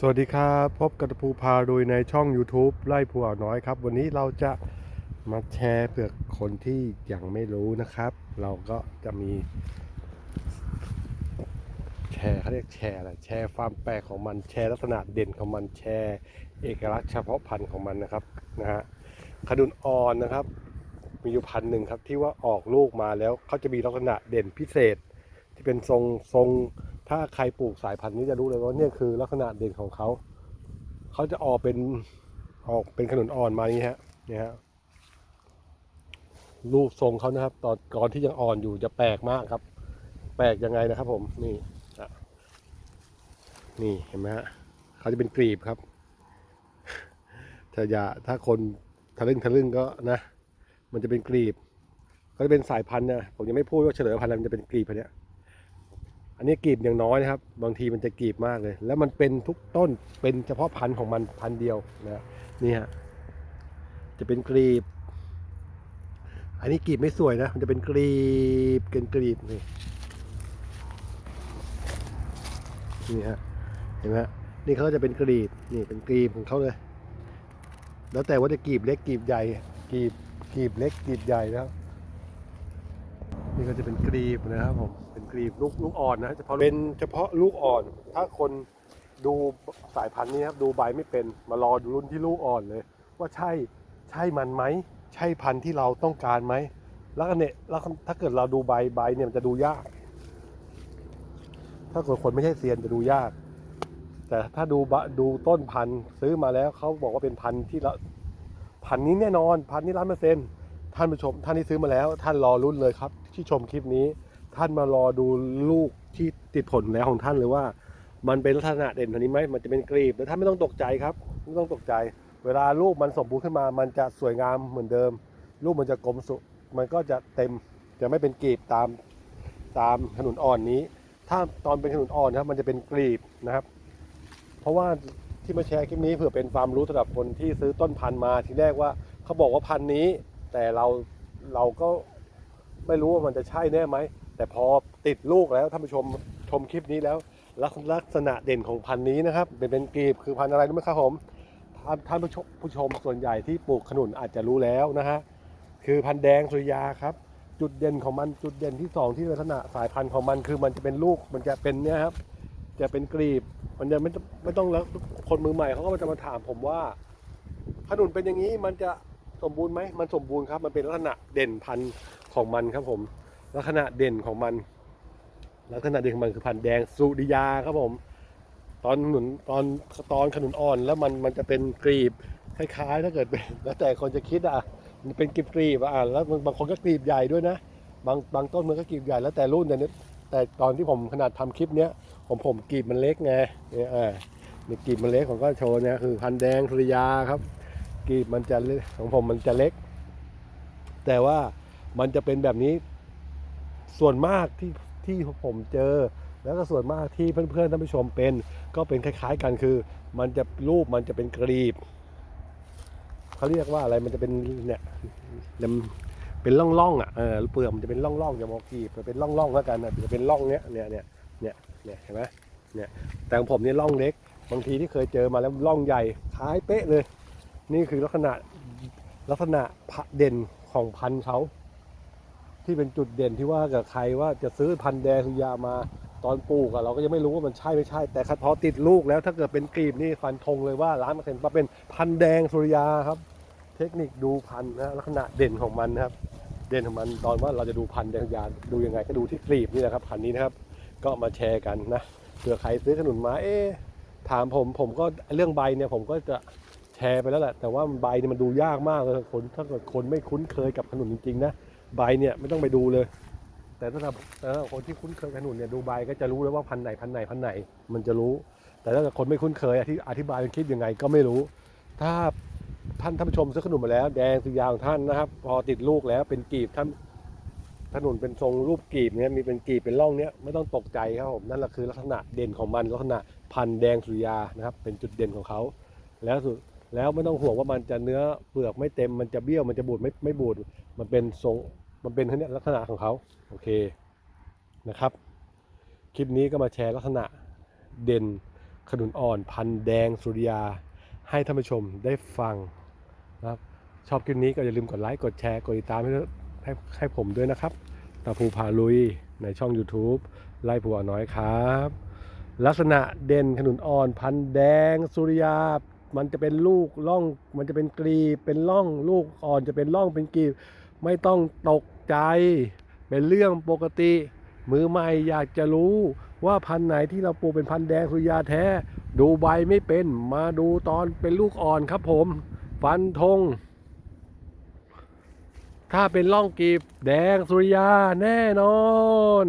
สวัสดีครับ พบกับตะภูพาโดยในช่อง YouTube ไล่ภูอ่าวน้อยครับ วันนี้เราจะมาแชร์เผื่อคนที่ยังไม่รู้นะครับ เราก็จะมี แชร์เขาเรียกแชร์อะไรแชร์ความแปลกของมันแชร์ลักษณะเด่นของมันแชร์ เอกลักษณ์เฉพาะพันธุ์ของมันนะครับนะฮะขนุนอ่อนนะครับ มีอยู่พันธุ์หนึ่งครับที่ว่าออกลูกมาแล้วเขาจะมีลักษณะเด่นพิเศษ ที่เป็นทรงทรง ถ้าใครปลูกสายพันธุ์นี้จะรู้เลยว่าเนี่ยคือลักษณะเด่นของเขา เขาจะออกเป็นออกเป็นขนุนอ่อนมานี้ฮะเนี่ยฮะรูปทรงเขานะครับ ตอนก่อนที่ยังอ่อนอยู่จะแปลกมากครับ แปลกยังไงนะครับ ผมนี่นี่เห็นไหมฮะเขาจะเป็นกรีบครับถ้าอย่าถ้าคนทะลึ่งทะลึ่งก็นะ มันจะเป็นกรีบเขาจะเป็นสายพันธุ์นะผมยังไม่พูดว่าเฉลยพันธุ์อะไรมันจะเป็นกรีบอันเนี้ย อันนี้กรีบอย่างน้อยนะครับ บางทีมันจะกรีบมากเลย แล้วมันเป็นทุกต้นเป็นเฉพาะพันธุ์ของมันพันธุ์เดียวนะนี่ฮะจะเป็นกรีบ อันนี้กรีบไม่สวยนะ มันจะเป็นกรีบเป็นกรีบนี่นี่ฮะเห็นไหมฮะนี่เขาจะเป็นกรีบนี่เป็นกรีบของเขาเลย แล้วแต่ว่าจะกรีบเล็กกรีบใหญ่กรีบกรีบเล็กกรีบใหญ่นะครับ นี่ก็จะเป็นกรีบนะครับผมเป็นกรีบลูกลูกอ่อนนะเฉพาะเป็นเฉพาะลูกอ่อน ถ้าคนดูสายพันธุ์นี้ครับดูใบไม่เป็นมารอดูรุ่นที่ลูกอ่อนเลย ว่าใช่ใช่มันไหมใช่พันธุ์ที่เราต้องการไหมแล้วเนี่ยแล้วถ้าเกิดเราดูใบใบเนี่ยมันจะดูยาก ถ้าเกิดคนไม่ใช่เซียนจะดูยาก แต่ถ้าดูดูต้นพันธุ์ซื้อมาแล้วเขาบอกว่าเป็นพันธุ์ที่เราพันธุ์นี้แน่นอน พันธุ์นี้ร้านเปอร์เซ็นต์ ท่านผู้ชม ท่านที่ซื้อมาแล้ว ท่านรอรุ่นเลยครับ ที่ชมคลิปนี้ ท่านมารอดูลูกที่ติดผลแล้วของท่านเลยว่า มันเป็นลักษณะเด่นตัวนี้ไหมมันจะเป็นกรีบแต่ท่านไม่ต้องตกใจครับไม่ต้องตกใจ เวลาลูกมันสมบูรณ์ขึ้นมา มันจะสวยงามเหมือนเดิม ลูกมันจะกลมสุมันก็จะเต็มจะไม่เป็นกรีบตามตามขนุนอ่อนนี้ ถ้าตอนเป็นขนุนอ่อนครับมันจะเป็นกรีบนะครับ เพราะว่าที่มาแชร์คลิปนี้เผื่อเป็นความรู้สำหรับคนที่ซื้อต้นพันธุ์มาทีแรกว่าเขาบอกว่าพันธุ์นี้ แต่เราเราก็ไม่รู้ว่ามันจะใช่แน่ไหม แต่พอติดลูกแล้วท่านผู้ชมชมคลิปนี้แล้วลักลักษณะเด่นของพันธุ์นี้นะครับ เป็นเป็นกรีบคือพันธุ์อะไรรู้ไหมครับผมท่านท่านผู้ชมผู้ชมส่วนใหญ่ที่ปลูกขนุนอาจจะรู้แล้วนะฮะคือพันธุ์แดงสุริยาครับ จุดเด่นของมันจุดเด่นที่สองที่ลักษณะสายพันธุ์ของมันคือมันจะเป็นลูกมันจะเป็นเนี่ยครับจะเป็นกรีบ มันจะไม่ต้องไม่ต้องแล้วคนมือใหม่เขาก็จะมาถามผมว่าขนุนเป็นอย่างนี้มันจะ สมบูรณ์ไหมมันสมบูรณ์ครับ มันเป็นลักษณะเด่นพันธุ์ของมันครับผม ลักษณะเด่นของมัน ลักษณะเด่นของมันคือพันธุ์แดงสุริยาครับผม ตอนหนุนตอนตอนขนุนอ่อนแล้วมันมันจะเป็นกรีบคล้ายๆ ถ้าเกิดเป็นแล้วแต่คนจะคิดอะมันเป็นกรีบกรีบอะแล้วบางคนก็กรีบใหญ่ด้วยนะ บางบางต้นมันก็กรีบใหญ่แล้วแต่รุ่นแต่เนี้ยแต่ตอนที่ผมขนาดทำคลิปเนี้ยผมผมกรีบมันเล็กไงเนี่ยอ่านี่กรีบมันเล็กผมก็โชว์เนี่ยคือพันธุ์แดงสุริยาครับ กีบมันจะของผมมันจะเล็ก แต่ว่ามันจะเป็นแบบนี้ส่วนมากที่ที่ผมเจอ แล้วก็ส่วนมากที่เพื่อนๆท่านผู้ชมเป็น ก็เป็นคล้าย ๆ กันคือ มันจะรูปมันจะเป็นกรีบเขาเรียกว่าอะไรมันจะเป็นเนี่ยเป็นร่องๆอะเออเปลือกมันจะเป็นร่องๆอย่ามองกรีบเป็นร่องๆแล้วกันนะจะเป็นร่องเนี้ยเนี่ยเนี่ยเนี่ยเนี่ยเห็นไหมเนี่ยแต่ของผมเนี่ยร่องเล็ก บางทีที่เคยเจอมาแล้วร่องใหญ่คล้ายเป๊ะเลย นี่คือลักษณะลักษณะพะเด่นของพันธุ์เขาที่เป็นจุดเด่นที่ว่ากับใครว่าจะซื้อพันธุ์แดงสุริยามาตอนปลูกอะเราก็ยังไม่รู้ว่ามันใช่ไม่ใช่ แต่พอติดลูกแล้วถ้าเกิดเป็นกรีบนี่ฟันธงเลยว่าร้านมาเซ็นว่าเป็นพันธุ์แดงสุริยาครับ เทคนิคดูพันธุ์นะลักษณะเด่นของมันนะครับ เด่นของมันตอนว่าเราจะดูพันธุ์แดงสุริยาดูยังไงก็ดูที่กรีบนี่นะครับพันธุ์นี้นะครับ ก็มาแชร์กันนะเผื่อใครซื้อขนุนมาเอ๊ถามผมผมก็เรื่องใบเนี่ยผมก็จะ แชร์ไปแล้วแหละ แต่ว่าใบเนี่ยมันดูยากมากเลยคนถ้าเกิดคนไม่คุ้นเคยกับขนุนจริงๆนะใบเนี่ยไม่ต้องไปดูเลย แต่ถ้าแต่ถ้าคนที่คุ้นเคยขนุนเนี่ยดูใบก็จะรู้แล้วว่าพันไหนพันไหนพันไหนมันจะรู้ แต่ถ้าเกิดคนไม่คุ้นเคยอธิอธิบายเป็นคลิปยังไงก็ไม่รู้ ถ้าท่านท่านผู้ชมซื้อขนุนมาแล้ว แดงสุยาของท่านนะครับ พอติดลูกแล้วเป็นกีบท่านขนุนเป็นทรงรูปกีบเนี่ยมีเป็นกีบเป็นร่องเนี้ยไม่ต้องตกใจครับผมนั่นแหละคือลักษณะเด่นของมันลักษณะพันธุ์แดงสุริยานะครับเป็นจุดเด่นของเขา แล้วสุด แล้วไม่ต้องห่วงว่ามันจะเนื้อเปลือกไม่เต็มมันจะเบี้ยวมันจะบูดไม่ไม่บูดมันเป็นทรงมันเป็นเนี่ยลักษณะของเขาโอเคนะครับ คลิปนี้ก็มาแชร์ลักษณะเด่นขนุนอ่อนพันแดงสุริยา ให้ท่านผู้ชมได้ฟังนะครับชอบคลิปนี้ก็อย่าลืมกดไลค์กดแชร์กดติดตามให้ให้ให้ผมด้วยนะครับตาภูพาลุยในช่อง YouTube ไล่ผัวน้อยครับ ลักษณะเด่นขนุนอ่อนพันแดงสุริยา มันจะเป็นลูกล่อง มันจะเป็นกรีบเป็นล่องลูกอ่อนจะเป็นล่องเป็นกรีบไม่ต้องตกใจ เป็นเรื่องปกติ มือใหม่อยากจะรู้ว่าพันธุ์ไหนที่เราปลูกเป็นพันธุ์แดงสุริยาแท้ ดูใบไม่เป็นมาดูตอนเป็นลูกอ่อนครับผม ฟันธงถ้าเป็นล่องกรีบแดงสุริยาแน่นอน